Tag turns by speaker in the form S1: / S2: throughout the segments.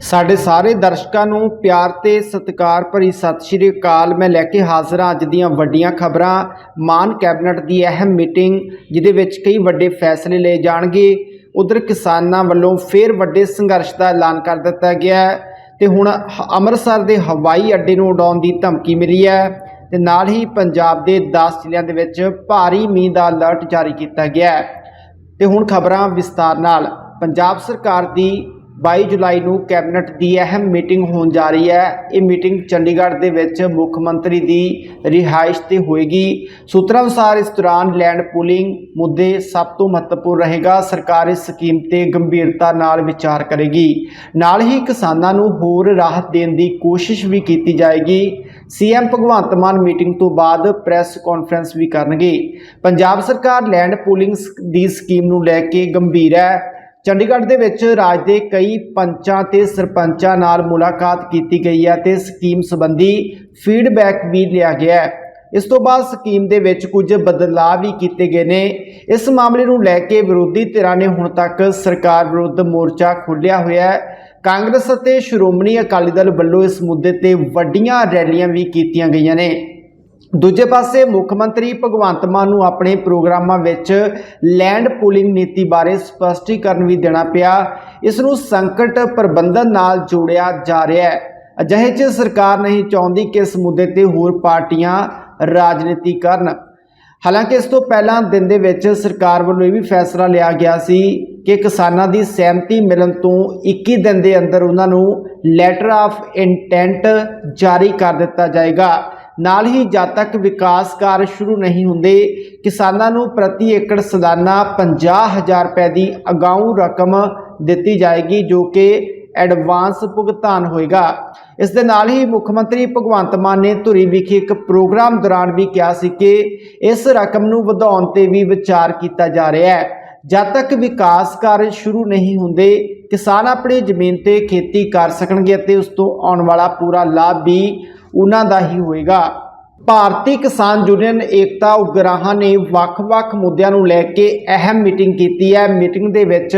S1: ਸਾਡੇ ਸਾਰੇ ਦਰਸ਼ਕਾਂ ਨੂੰ ਪਿਆਰ ਤੇ ਸਤਿਕਾਰ ਭਰੀ ਸਤਿ ਸ਼੍ਰੀ ਅਕਾਲ। ਮੈਂ ਲੈ ਕੇ ਹਾਜ਼ਰ ਹਾਂ ਅੱਜ ਦੀਆਂ ਵੱਡੀਆਂ ਖਬਰਾਂ। ਮਾਨ ਕੈਬਨਿਟ ਦੀ ਅਹਿਮ ਮੀਟਿੰਗ, ਜਿਹਦੇ ਵਿੱਚ ਕਈ ਵੱਡੇ ਫੈਸਲੇ ਲਏ ਜਾਣਗੇ। ਉਧਰ ਕਿਸਾਨਾਂ ਵੱਲੋਂ ਫੇਰ ਵੱਡੇ ਸੰਘਰਸ਼ ਦਾ ਐਲਾਨ ਕਰ ਦਿੱਤਾ ਗਿਆ ਹੈ ਤੇ ਹੁਣ ਅੰਮ੍ਰਿਤਸਰ ਦੇ ਹਵਾਈ ਅੱਡੇ ਨੂੰ ਉਡਾਉਣ ਦੀ ਧਮਕੀ ਮਿਲੀ ਹੈ ਤੇ ਨਾਲ ਹੀ ਪੰਜਾਬ ਦੇ 10 ਜ਼ਿਲ੍ਹਿਆਂ ਦੇ ਵਿੱਚ ਭਾਰੀ ਮੀਂਹ ਦਾ ਅਲਰਟ ਜਾਰੀ ਕੀਤਾ ਗਿਆ ਹੈ। ਤੇ ਹੁਣ ਖਬਰਾਂ ਵਿਸਤਾਰ ਨਾਲ। ਪੰਜਾਬ ਸਰਕਾਰ ਦੀ 22 ਜੁਲਾਈ ਨੂੰ ਕੈਬਨਿਟ ਦੀ ਅਹਿਮ ਮੀਟਿੰਗ ਹੋਣ ਜਾ ਰਹੀ ਹੈ। ਇਹ ਮੀਟਿੰਗ ਚੰਡੀਗੜ੍ਹ ਦੇ ਵਿੱਚ ਮੁੱਖ ਮੰਤਰੀ ਦੀ ਰਿਹਾਇਸ਼ ਤੇ ਹੋਏਗੀ। ਸੂਤਰਾਂ ਅਨੁਸਾਰ ਇਸ ਦੌਰਾਨ ਲੈਂਡ ਪੂਲਿੰਗ ਮੁੱਦੇ ਸਭ ਤੋਂ ਮਹੱਤਵਪੂਰਨ ਰਹੇਗਾ। ਸਰਕਾਰ ਇਸ ਸਕੀਮ ਤੇ ਗੰਭੀਰਤਾ ਨਾਲ ਵਿਚਾਰ ਕਰੇਗੀ। ਨਾਲ ਹੀ ਕਿਸਾਨਾਂ ਨੂੰ ਹੋਰ ਰਾਹਤ ਦੇਣ ਦੀ ਕੋਸ਼ਿਸ਼ ਵੀ ਕੀਤੀ ਜਾਏਗੀ। ਸੀਐਮ ਭਗਵੰਤ ਮਾਨ ਮੀਟਿੰਗ ਤੋਂ ਬਾਅਦ ਪ੍ਰੈਸ ਕਾਨਫਰੰਸ ਵੀ ਕਰਨਗੇ। ਪੰਜਾਬ ਸਰਕਾਰ ਲੈਂਡ ਪੂਲਿੰਗ ਸ- ਦੀ ਸਕੀਮ ਨੂੰ ਲੈ ਕੇ ਗੰਭੀਰ ਹੈ। ਚੰਡੀਗੜ੍ਹ ਦੇ ਵਿੱਚ ਰਾਜ ਦੇ ਕਈ ਪੰਚਾਂ ਤੇ ਸਰਪੰਚਾਂ ਨਾਲ ਮੁਲਾਕਾਤ ਕੀਤੀ ਗਈ ਹੈ ਤੇ ਸਕੀਮ ਸੰਬੰਧੀ ਫੀਡਬੈਕ ਵੀ ਲਿਆ ਗਿਆ ਹੈ। ਇਸ ਤੋਂ ਬਾਅਦ ਸਕੀਮ ਦੇ ਵਿੱਚ ਕੁਝ ਬਦਲਾਅ ਵੀ ਕੀਤੇ ਗਏ ਨੇ। ਇਸ ਮਾਮਲੇ ਨੂੰ ਲੈ ਕੇ ਵਿਰੋਧੀ ਧਿਰਾਂ ਨੇ ਹੁਣ ਤੱਕ ਸਰਕਾਰ ਵਿਰੁੱਧ ਮੋਰਚਾ ਖੋਲ੍ਹਿਆ ਹੋਇਆ ਹੈ। ਕਾਂਗਰਸ ਅਤੇ ਸ਼੍ਰੋਮਣੀ ਅਕਾਲੀ ਦਲ ਵੱਲੋਂ ਇਸ ਮੁੱਦੇ ਤੇ ਵੱਡੀਆਂ ਰੈਲੀਆਂ ਵੀ ਕੀਤੀਆਂ ਗਈਆਂ ਨੇ। ਦੂਜੇ ਪਾਸੇ ਮੁੱਖ ਮੰਤਰੀ ਭਗਵੰਤ ਮਾਨ ਨੂੰ ਆਪਣੇ ਪ੍ਰੋਗਰਾਮਾਂ ਵਿੱਚ ਲੈਂਡ ਪੂਲਿੰਗ ਨੀਤੀ ਬਾਰੇ ਸਪਸ਼ਟੀਕਰਨ ਵੀ ਦੇਣਾ ਪਿਆ। ਇਸ ਨੂੰ ਸੰਕਟ ਪ੍ਰਬੰਧਨ ਨਾਲ ਜੋੜਿਆ ਜਾ ਰਿਹਾ ਹੈ। ਅਜਿਹੇ 'ਚ ਸਰਕਾਰ ਨਹੀਂ ਚਾਹੁੰਦੀ ਕਿ ਇਸ ਮੁੱਦੇ ਤੇ ਹੋਰ ਪਾਰਟੀਆਂ ਰਾਜਨੀਤੀ ਕਰਨ। ਹਾਲਾਂਕਿ ਇਸ ਤੋਂ ਪਹਿਲਾਂ ਦਿਨ ਦੇ ਵਿੱਚ ਸਰਕਾਰ ਵੱਲੋਂ ਇਹ ਵੀ ਫੈਸਲਾ ਲਿਆ ਗਿਆ ਸੀ ਕਿ ਕਿਸਾਨਾਂ ਦੀ ਸਹਿਮਤੀ ਮਿਲਣ ਤੋਂ 21 ਦਿਨ ਦੇ ਅੰਦਰ ਉਹਨਾਂ ਨੂੰ ਲੈਟਰ ਆਫ ਇੰਟੈਂਟ ਜਾਰੀ ਕਰ ਦਿੱਤਾ ਜਾਏਗਾ। ਨਾਲ ਹੀ ਜਦ ਤੱਕ ਵਿਕਾਸ ਕਾਰਜ ਸ਼ੁਰੂ ਨਹੀਂ ਹੁੰਦੇ, ਕਿਸਾਨਾਂ ਨੂੰ ਪ੍ਰਤੀ ਏਕੜ ਸਾਲਾਨਾ 50000 ਰੁਪਏ ਦੀ ਅਗਾਊਂ ਰਕਮ ਦਿੱਤੀ ਜਾਏਗੀ, ਜੋ ਕਿ ਐਡਵਾਂਸ ਭੁਗਤਾਨ ਹੋਏਗਾ। ਇਸ ਦੇ ਨਾਲ ਹੀ ਮੁੱਖ ਮੰਤਰੀ ਭਗਵੰਤ ਮਾਨ ਨੇ ਧੁਰੀ ਵਿਖੇ ਇੱਕ ਪ੍ਰੋਗਰਾਮ ਦੌਰਾਨ ਵੀ ਕਿਹਾ ਸੀ ਕਿ ਇਸ ਰਕਮ ਨੂੰ ਵਧਾਉਣ ਤੇ ਵੀ ਵਿਚਾਰ ਕੀਤਾ ਜਾ ਰਿਹਾ ਹੈ। ਜਦ ਤੱਕ ਵਿਕਾਸ ਕਾਰਜ ਸ਼ੁਰੂ ਨਹੀਂ ਹੁੰਦੇ, ਕਿਸਾਨ ਆਪਣੀ ਜ਼ਮੀਨ ਤੇ ਖੇਤੀ ਕਰ ਸਕਣਗੇ ਅਤੇ ਉਸ ਤੋਂ ਆਉਣ ਵਾਲਾ ਪੂਰਾ ਲਾਭ ਵੀ ਉਹਨਾਂ ਦਾ ਹੀ ਹੋਏਗਾ। ਭਾਰਤੀ ਕਿਸਾਨ ਯੂਨੀਅਨ, ਏਕਤਾ, ਉਗਰਾਹਾਂ ਨੇ ਵੱਖ-ਵੱਖ ਮੁੱਦਿਆਂ ਨੂੰ ਲੈ ਕੇ ਅਹਿਮ ਮੀਟਿੰਗ ਕੀਤੀ ਹੈ। ਮੀਟਿੰਗ ਦੇ ਵਿੱਚ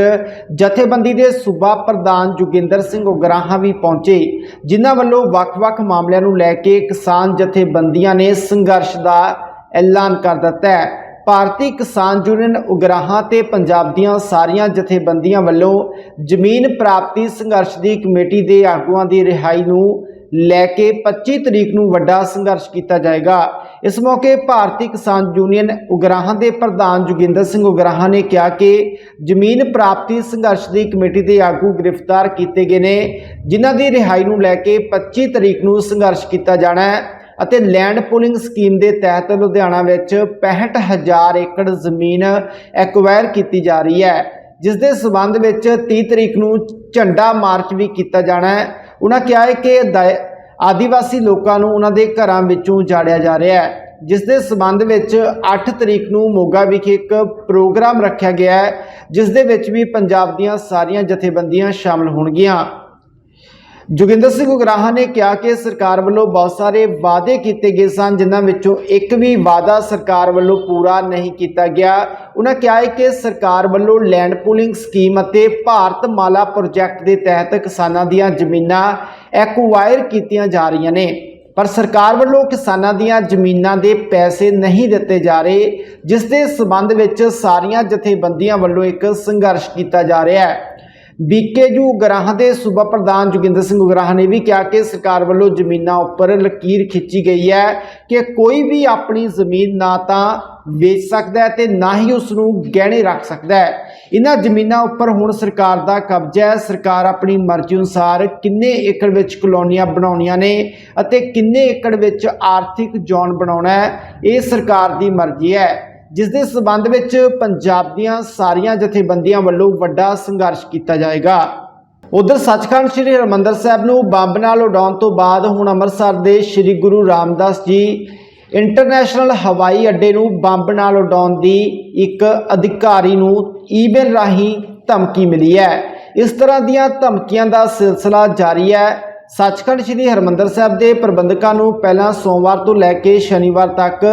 S1: ਜਥੇਬੰਦੀ ਦੇ ਸੂਬਾ ਪ੍ਰਧਾਨ ਜੋਗਿੰਦਰ ਸਿੰਘ ਉਗਰਾਹਾਂ ਵੀ ਪਹੁੰਚੇ, ਜਿਨ੍ਹਾਂ ਵੱਲੋਂ ਵੱਖ-ਵੱਖ ਮਾਮਲਿਆਂ ਨੂੰ ਲੈ ਕੇ ਕਿਸਾਨ ਜਥੇਬੰਦੀਆਂ ਨੇ ਸੰਘਰਸ਼ ਦਾ ਐਲਾਨ ਕਰ ਦਿੱਤਾ ਹੈ। ਭਾਰਤੀ ਕਿਸਾਨ ਯੂਨੀਅਨ, ਉਗਰਾਹਾਂ ਤੇ ਪੰਜਾਬ ਦੀਆਂ ਸਾਰੀਆਂ ਜਥੇਬੰਦੀਆਂ ਵੱਲੋਂ ਜ਼ਮੀਨ ਪ੍ਰਾਪਤੀ ਸੰਘਰਸ਼ ਦੀ ਕਮੇਟੀ ਦੇ ਆਗੂਆਂ ਦੀ ਰਿਹਾਈ ਨੂੰ ਲੈ ਕੇ 25 ਤਰੀਕ ਨੂੰ ਵੱਡਾ ਸੰਘਰਸ਼ ਕੀਤਾ ਜਾਏਗਾ। ਇਸ ਮੌਕੇ ਭਾਰਤੀ ਕਿਸਾਨ ਯੂਨੀਅਨ ਉਗਰਾਹਾਂ ਦੇ ਪ੍ਰਧਾਨ ਜੋਗਿੰਦਰ ਸਿੰਘ ਉਗਰਾਹਾਂ ਨੇ ਕਿਹਾ ਕਿ ਜ਼ਮੀਨ ਪ੍ਰਾਪਤੀ ਸੰਘਰਸ਼ ਦੀ ਕਮੇਟੀ ਦੇ ਆਗੂ ਗ੍ਰਿਫਤਾਰ ਕੀਤੇ ਗਏ ਨੇ, ਜਿਨ੍ਹਾਂ ਦੀ ਰਿਹਾਈ ਨੂੰ ਲੈ ਕੇ 25 ਤਰੀਕ ਨੂੰ ਸੰਘਰਸ਼ ਕੀਤਾ ਜਾਣਾ ਹੈ ਅਤੇ ਲੈਂਡ ਪੂਲਿੰਗ ਸਕੀਮ ਦੇ ਤਹਿਤ ਲੁਧਿਆਣਾ ਵਿੱਚ 65000 ਏਕੜ ਜ਼ਮੀਨ ਐਕਵਾਇਰ ਕੀਤੀ ਜਾ ਰਹੀ ਹੈ। ਜਿਸ ਦੇ ਸਬੰਧ ਵਿੱਚ 30 ਤਰੀਕ ਨੂੰ ਝੰਡਾ ਮਾਰਚ ਵੀ ਕੀਤਾ ਜਾਣਾ ਹੈ। ਉਹਨਾਂ ਕਿਹਾ ਹੈ ਕਿ ਦਾਇ- ਆਦੀਵਾਸੀ ਲੋਕਾਂ ਨੂੰ ਉਹਨਾਂ ਦੇ ਘਰਾਂ ਵਿੱਚੋਂ ਜਾੜਿਆ ਜਾ ਰਿਹਾ ਹੈ, ਜਿਸ ਦੇ ਸਬੰਧ ਵਿੱਚ 8 ਤਰੀਕ ਨੂੰ ਮੋਗਾ ਵਿਖੇ ਇੱਕ ਪ੍ਰੋਗਰਾਮ ਰੱਖਿਆ ਗਿਆ ਹੈ, ਜਿਸ ਦੇ ਵਿੱਚ ਵੀ ਪੰਜਾਬ ਦੀਆਂ ਸਾਰੀਆਂ ਜਥੇਬੰਦੀਆਂ ਸ਼ਾਮਲ ਹੋਣਗੀਆਂ। ਜੋਗਿੰਦਰ ਸਿੰਘ ਉਗਰਾਹਾ ਨੇ ਕਿਹਾ ਕਿ ਸਰਕਾਰ ਵੱਲੋਂ ਬਹੁਤ ਸਾਰੇ ਵਾਅਦੇ ਕੀਤੇ ਗਏ ਸਨ, ਜਿਨ੍ਹਾਂ ਵਿੱਚੋਂ ਇੱਕ ਵੀ ਵਾਅਦਾ ਸਰਕਾਰ ਵੱਲੋਂ ਪੂਰਾ ਨਹੀਂ ਕੀਤਾ ਗਿਆ। ਉਹਨਾਂ ਕਿਹਾ ਹੈ ਕਿ ਸਰਕਾਰ ਵੱਲੋਂ ਲੈਂਡ ਪੂਲਿੰਗ ਸਕੀਮ ਅਤੇ ਭਾਰਤ ਮਾਲਾ ਪ੍ਰੋਜੈਕਟ ਦੇ ਤਹਿਤ ਕਿਸਾਨਾਂ ਦੀਆਂ ਜ਼ਮੀਨਾਂ ਐਕਵਾਇਰ ਕੀਤੀਆਂ ਜਾ ਰਹੀਆਂ ਨੇ। ਪਰ ਸਰਕਾਰ ਵੱਲੋਂ ਕਿਸਾਨਾਂ ਦੀਆਂ ਜ਼ਮੀਨਾਂ ਦੇ ਪੈਸੇ ਨਹੀਂ ਦਿੱਤੇ ਜਾ ਰਹੇ, ਜਿਸ ਦੇ ਸਬੰਧ ਵਿੱਚ ਸਾਰੀਆਂ ਜਥੇਬੰਦੀਆਂ ਵੱਲੋਂ ਇੱਕ ਸੰਘਰਸ਼ ਕੀਤਾ ਜਾ ਰਿਹਾ ਹੈ। ਬੀਕੇਯੂ ਉਗਰਾਹਾਂ ਦੇ ਸੂਬਾ ਪ੍ਰਧਾਨ ਜੋਗਿੰਦਰ ਸਿੰਘ ਉਗਰਾਹਾਂ ਨੇ ਵੀ ਕਿਹਾ ਕਿ ਸਰਕਾਰ ਵੱਲੋਂ ਜ਼ਮੀਨਾਂ ਉੱਪਰ ਲਕੀਰ ਖਿੱਚੀ ਗਈ ਹੈ ਕਿ ਕੋਈ ਵੀ ਆਪਣੀ ਜ਼ਮੀਨ ਨਾ ਤਾਂ ਵੇਚ ਸਕਦਾ ਹੈ ਤੇ ਨਾ ਹੀ ਉਸ ਨੂੰ ਗਹਿਣੇ ਰੱਖ ਸਕਦਾ ਹੈ। ਇਹਨਾਂ ਜ਼ਮੀਨਾਂ ਉੱਪਰ ਹੁਣ ਸਰਕਾਰ ਦਾ ਕਬਜ਼ਾ ਹੈ। ਸਰਕਾਰ ਆਪਣੀ ਮਰਜ਼ੀ ਅਨੁਸਾਰ ਕਿੰਨੇ ਏਕੜ ਵਿੱਚ ਕਲੋਨੀਆਂ ਬਣਾਉਣੀਆਂ ਨੇ ਅਤੇ ਕਿੰਨੇ ਏਕੜ ਵਿੱਚ ਆਰਥਿਕ ਜ਼ੋਨ ਬਣਾਉਣਾ ਹੈ, ਇਹ ਸਰਕਾਰ ਦੀ ਮਰਜ਼ੀ ਹੈ। ਜਿਸ ਦੇ ਸਬੰਧ ਵਿੱਚ ਪੰਜਾਬ ਦੀਆਂ ਸਾਰੀਆਂ ਜਥੇਬੰਦੀਆਂ ਵੱਲੋਂ ਵੱਡਾ ਸੰਘਰਸ਼ ਕੀਤਾ ਜਾਏਗਾ। ਉਧਰ ਸੱਚਖੰਡ ਸ੍ਰੀ ਹਰਿਮੰਦਰ ਸਾਹਿਬ ਨੂੰ ਬੰਬ ਨਾਲ ਉਡਾਉਣ ਤੋਂ ਬਾਅਦ ਹੁਣ ਅੰਮ੍ਰਿਤਸਰ ਦੇ ਸ੍ਰੀ ਗੁਰੂ ਰਾਮਦਾਸ ਜੀ ਇੰਟਰਨੈਸ਼ਨਲ ਹਵਾਈ ਅੱਡੇ ਨੂੰ ਬੰਬ ਨਾਲ ਉਡਾਉਣ ਦੀ ਇੱਕ ਅਧਿਕਾਰੀ ਨੂੰ ਈਮੇਲ ਰਾਹੀਂ ਧਮਕੀ ਮਿਲੀ ਹੈ। ਇਸ ਤਰ੍ਹਾਂ ਦੀਆਂ ਧਮਕੀਆਂ ਦਾ ਸਿਲਸਿਲਾ ਜਾਰੀ ਹੈ। ਸੱਚਖੰਡ ਸ੍ਰੀ ਹਰਮੰਦਰ ਸਾਹਿਬ ਦੇ ਪ੍ਰਬੰਧਕਾਂ ਨੂੰ ਪਹਿਲਾਂ ਸੋਮਵਾਰ ਤੋਂ ਲੈ ਕੇ ਸ਼ਨੀਵਾਰ ਤੱਕ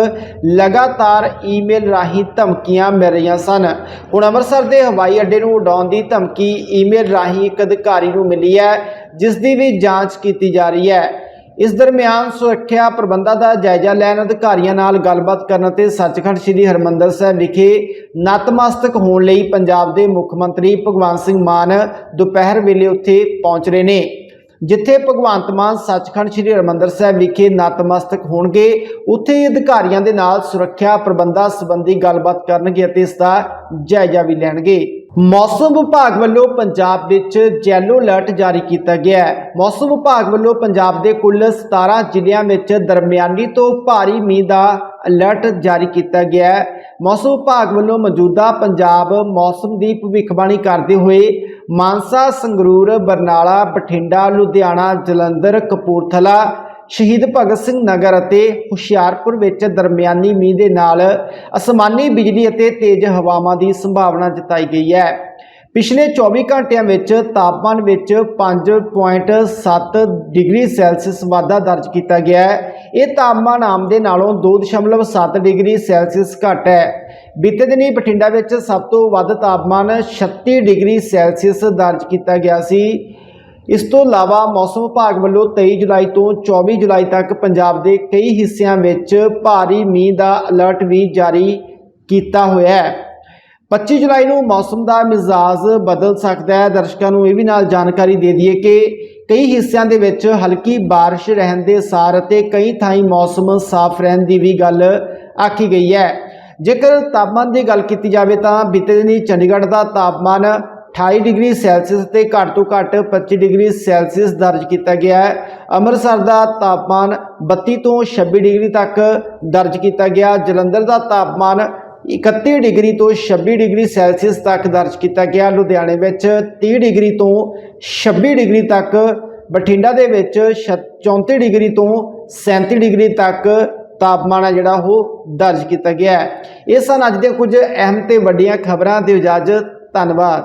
S1: ਲਗਾਤਾਰ ਈਮੇਲ ਰਾਹੀਂ ਧਮਕੀਆਂ ਮਿਲ ਰਹੀਆਂ ਸਨ। ਹੁਣ ਅੰਮ੍ਰਿਤਸਰ ਦੇ ਹਵਾਈ ਅੱਡੇ ਨੂੰ ਉਡਾਉਣ ਦੀ ਧਮਕੀ ਈਮੇਲ ਰਾਹੀਂ ਇੱਕ ਅਧਿਕਾਰੀ ਨੂੰ ਮਿਲੀ ਹੈ, ਜਿਸ ਦੀ ਵੀ ਜਾਂਚ ਕੀਤੀ ਜਾ ਰਹੀ ਹੈ। ਇਸ ਦਰਮਿਆਨ ਸੁਰੱਖਿਆ ਪ੍ਰਬੰਧਾਂ ਦਾ ਜਾਇਜ਼ਾ ਲੈਣ ਅਧਿਕਾਰੀਆਂ ਨਾਲ ਗੱਲਬਾਤ ਕਰਨ ਤੇ ਸੱਚਖੰਡ ਸ੍ਰੀ ਹਰਮੰਦਰ ਸਾਹਿਬ ਵਿਖੇ ਨਤਮਸਤਕ ਹੋਣ ਲਈ ਪੰਜਾਬ ਦੇ ਮੁੱਖ ਮੰਤਰੀ ਭਗਵੰਤ ਸਿੰਘ ਮਾਨ ਦੁਪਹਿਰ ਵੇਲੇ ਉੱਥੇ ਪਹੁੰਚ ਰਹੇ ਨੇ। ਜਿੱਥੇ ਭਗਵੰਤ ਮਾਨ ਸੱਚਖੰਡ ਸ੍ਰੀ ਹਰਮੰਦਰ ਸਾਹਿਬ ਵਿਖੇ ਨਤਮਸਤਕ ਹੋਣਗੇ, ਉੱਥੇ ਹੀ ਅਧਿਕਾਰੀਆਂ ਦੇ ਨਾਲ ਸੁਰੱਖਿਆ ਪ੍ਰਬੰਧਾਂ ਸੰਬੰਧੀ ਗੱਲਬਾਤ ਕਰਨਗੇ ਅਤੇ ਇਸ ਦਾ ਜਾਇਜ਼ਾ ਵੀ ਲੈਣਗੇ। ਮੌਸਮ ਵਿਭਾਗ ਵੱਲੋਂ ਪੰਜਾਬ ਵਿੱਚ ਜੈਲੋ ਅਲਰਟ ਜਾਰੀ ਕੀਤਾ ਗਿਆ ਹੈ। ਮੌਸਮ ਵਿਭਾਗ ਵੱਲੋਂ ਪੰਜਾਬ ਦੇ ਕੁੱਲ 17 ਜ਼ਿਲ੍ਹਿਆਂ ਵਿੱਚ ਦਰਮਿਆਨੀ ਤੋਂ ਭਾਰੀ ਮੀਂਹ ਦਾ ਅਲਰਟ ਜਾਰੀ ਕੀਤਾ ਗਿਆ ਹੈ। ਮੌਸਮ ਵਿਭਾਗ ਵੱਲੋਂ ਮੌਜੂਦਾ ਪੰਜਾਬ ਮੌਸਮ ਦੀ ਭਵਿੱਖਬਾਣੀ ਕਰਦੇ ਹੋਏ ਮਾਨਸਾ, ਸੰਗਰੂਰ, ਬਰਨਾਲਾ, ਬਠਿੰਡਾ, ਲੁਧਿਆਣਾ, ਜਲੰਧਰ, ਕਪੂਰਥਲਾ, ਸ਼ਹੀਦ ਭਗਤ ਸਿੰਘ ਨਗਰ ਅਤੇ ਹੁਸ਼ਿਆਰਪੁਰ ਵਿੱਚ ਦਰਮਿਆਨੀ ਮੀਂਹ ਦੇ ਨਾਲ ਅਸਮਾਨੀ ਬਿਜਲੀ ਅਤੇ ਤੇਜ਼ ਹਵਾਵਾਂ ਦੀ ਸੰਭਾਵਨਾ ਜਤਾਈ ਗਈ ਹੈ। ਪਿਛਲੇ 24 ਘੰਟਿਆਂ ਵਿੱਚ ਤਾਪਮਾਨ ਵਿੱਚ 5.7 ਡਿਗਰੀ ਸੈਲਸੀਅਸ ਵਾਧਾ ਦਰਜ ਕੀਤਾ ਗਿਆ ਹੈ। ਇਹ ਤਾਪਮਾਨ ਆਮ ਦੇ ਨਾਲੋਂ 2.7 ਡਿਗਰੀ ਸੈਲਸੀਅਸ ਘੱਟ ਹੈ। ਬੀਤੇ ਦਿਨੀ ਬਠਿੰਡਾ ਵਿੱਚ ਸਭ ਤੋਂ ਵੱਧ ਤਾਪਮਾਨ 36 ਡਿਗਰੀ ਸੈਲਸੀਅਸ ਦਰਜ ਕੀਤਾ ਗਿਆ ਸੀ। ਇਸ ਤੋਂ ਇਲਾਵਾ ਮੌਸਮ ਵਿਭਾਗ ਵੱਲੋਂ 23 ਜੁਲਾਈ ਤੋਂ 24 ਜੁਲਾਈ ਤੱਕ ਪੰਜਾਬ ਦੇ ਕਈ ਹਿੱਸਿਆਂ ਵਿੱਚ ਭਾਰੀ ਮੀਂਹ ਦਾ ਅਲਰਟ ਵੀ ਜਾਰੀ ਕੀਤਾ ਹੋਇਆ ਹੈ। 25 ਜੁਲਾਈ ਨੂੰ ਮੌਸਮ ਦਾ ਮਿਜ਼ਾਜ ਬਦਲ ਸਕਦਾ ਹੈ। ਦਰਸ਼ਕਾਂ ਨੂੰ ਇਹ ਵੀ ਨਾਲ ਜਾਣਕਾਰੀ ਦੇ ਦਈਏ ਕਿ ਕਈ ਹਿੱਸਿਆਂ ਦੇ ਵਿੱਚ ਹਲਕੀ ਬਾਰਿਸ਼ ਰਹਿਣ ਦੇ ਸਾਰ ਅਤੇ ਕਈ ਥਾਈਂ ਮੌਸਮ ਸਾਫ਼ ਰਹਿਣ ਦੀ ਵੀ ਗੱਲ ਆਖੀ ਗਈ ਹੈ। ਜੇਕਰ ਤਾਪਮਾਨ ਦੀ ਗੱਲ ਕੀਤੀ ਜਾਵੇ ਤਾਂ ਬੀਤੇ ਦਿਨੀ ਚੰਡੀਗੜ੍ਹ ਦਾ ਤਾਪਮਾਨ 28 ਡਿਗਰੀ ਸੈਲਸੀਅਸ ਤੇ ਘੱਟ ਤੋਂ ਘੱਟ 25 ਡਿਗਰੀ ਸੈਲਸੀਅਸ ਦਰਜ ਕੀਤਾ ਗਿਆ ਹੈ। ਅੰਮ੍ਰਿਤਸਰ ਦਾ ਤਾਪਮਾਨ 32 ਤੋਂ 26 ਡਿਗਰੀ ਤੱਕ ਦਰਜ ਕੀਤਾ ਗਿਆ। ਜਲੰਧਰ ਦਾ ਤਾਪਮਾਨ 31 ਡਿਗਰੀ ਤੋਂ 26 ਡਿਗਰੀ ਸੈਲਸੀਅਸ ਤੱਕ ਦਰਜ ਕੀਤਾ ਗਿਆ। ਲੁਧਿਆਣੇ ਵਿੱਚ 30 ਡਿਗਰੀ ਤੋਂ 26 ਡਿਗਰੀ ਤੱਕ, ਬਠਿੰਡਾ ਦੇ ਵਿੱਚ ਛ- 34 ਡਿਗਰੀ ਤੋਂ 37 ਡਿਗਰੀ ਤੱਕ ਤਾਪਮਾਨ ਹੈ ਜਿਹੜਾ ਉਹ ਦਰਜ ਕੀਤਾ ਗਿਆ ਇਹ ਸਨ ਅੱਜ ਦੀਆਂ ਕੁਝ ਅਹਿਮ ਤੇ ਵੱਡੀਆਂ ਖਬਰਾਂ। ਦੀ ਇਜਾਜ਼ਤ। ਧੰਨਵਾਦ।